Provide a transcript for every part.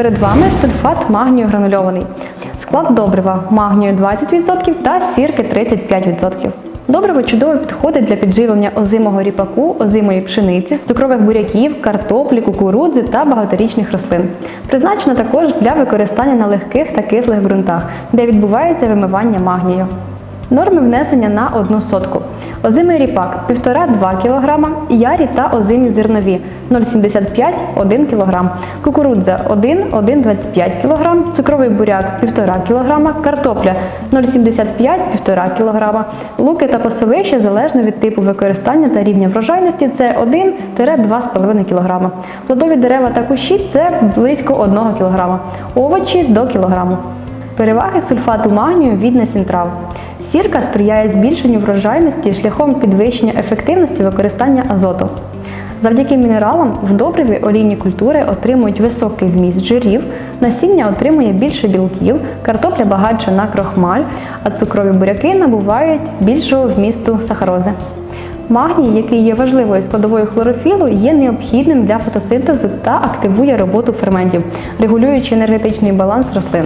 Перед вами сульфат магнію гранульований. Склад добрива магнію 20% та сірки 35%. Добриво чудово підходить для підживлення озимого ріпаку, озимої пшениці, цукрових буряків, картоплі, кукурудзи та багаторічних рослин. Призначено також для використання на легких та кислих ґрунтах, де відбувається вимивання магнію. Норми внесення на одну сотку. Озимий ріпак 1,5-2 кг, ярі та озимі зернові 0,75-1 кг, кукурудза 1-1,25 кг, цукровий буряк 1,5 кг, картопля 0,75-1,5 кг, луки та пасовища залежно від типу використання та рівня врожайності це 1-2,5 кг. Плодові дерева та кущі це близько 1 кг, овочі до кілограму. Переваги сульфату магнію від насінь трав. Сірка сприяє збільшенню врожайності шляхом підвищення ефективності використання азоту. Завдяки мінералам в добриві олійні культури отримують високий вміст жирів, насіння отримує більше білків, картопля багатша на крохмаль, а цукрові буряки набувають більшого вмісту сахарози. Магній, який є важливою складовою хлорофілу, є необхідним для фотосинтезу та активує роботу ферментів, регулюючи енергетичний баланс рослин.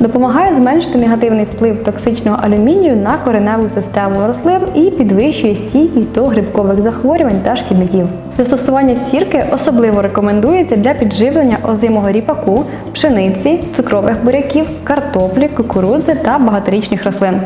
Допомагає зменшити негативний вплив токсичного алюмінію на кореневу систему рослин і підвищує стійкість до грибкових захворювань та шкідників. Застосування сірки особливо рекомендується для підживлення озимого ріпаку, пшениці, цукрових буряків, картоплі, кукурудзи та багаторічних рослин.